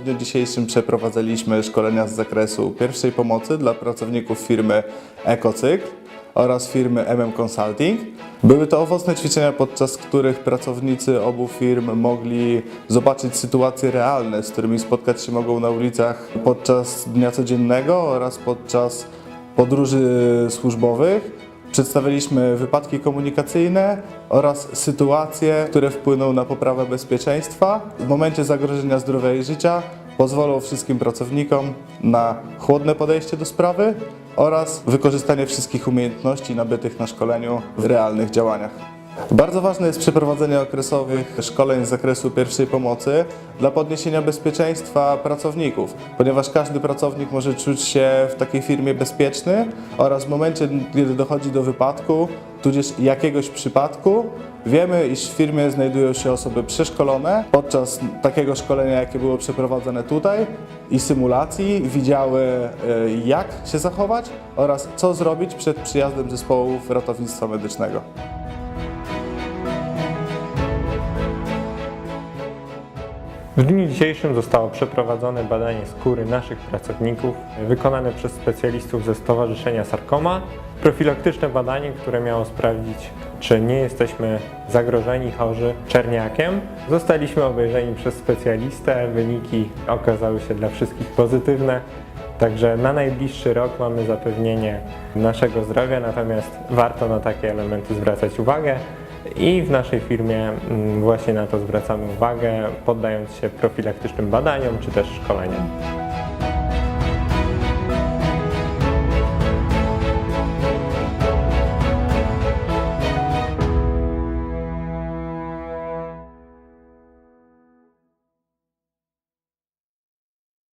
W dniu dzisiejszym przeprowadzaliśmy szkolenia z zakresu pierwszej pomocy dla pracowników firmy EcoCykl oraz firmy MM Consulting. Były to owocne ćwiczenia, podczas których pracownicy obu firm mogli zobaczyć sytuacje realne, z którymi spotkać się mogą na ulicach podczas dnia codziennego oraz podczas podróży służbowych. Przedstawiliśmy wypadki komunikacyjne oraz sytuacje, które wpłyną na poprawę bezpieczeństwa. W momencie zagrożenia zdrowia i życia pozwolą wszystkim pracownikom na chłodne podejście do sprawy oraz wykorzystanie wszystkich umiejętności nabytych na szkoleniu w realnych działaniach. Bardzo ważne jest przeprowadzenie okresowych szkoleń z zakresu pierwszej pomocy dla podniesienia bezpieczeństwa pracowników, ponieważ każdy pracownik może czuć się w takiej firmie bezpieczny oraz w momencie, kiedy dochodzi do wypadku, tudzież jakiegoś przypadku, wiemy, iż w firmie znajdują się osoby przeszkolone. Podczas takiego szkolenia, jakie było przeprowadzone tutaj i symulacji, widziały e, jak się zachować oraz co zrobić przed przyjazdem zespołów ratownictwa medycznego. W dniu dzisiejszym zostało przeprowadzone badanie skóry naszych pracowników, wykonane przez specjalistów ze Stowarzyszenia Sarkoma. Profilaktyczne badanie, które miało sprawdzić, czy nie jesteśmy zagrożeni chorzy czerniakiem. Zostaliśmy obejrzeni przez specjalistę, wyniki okazały się dla wszystkich pozytywne. Także na najbliższy rok mamy zapewnienie naszego zdrowia, natomiast warto na takie elementy zwracać uwagę. I w naszej firmie mm, właśnie na to zwracamy uwagę, poddając się profilaktycznym badaniom czy też szkoleniom.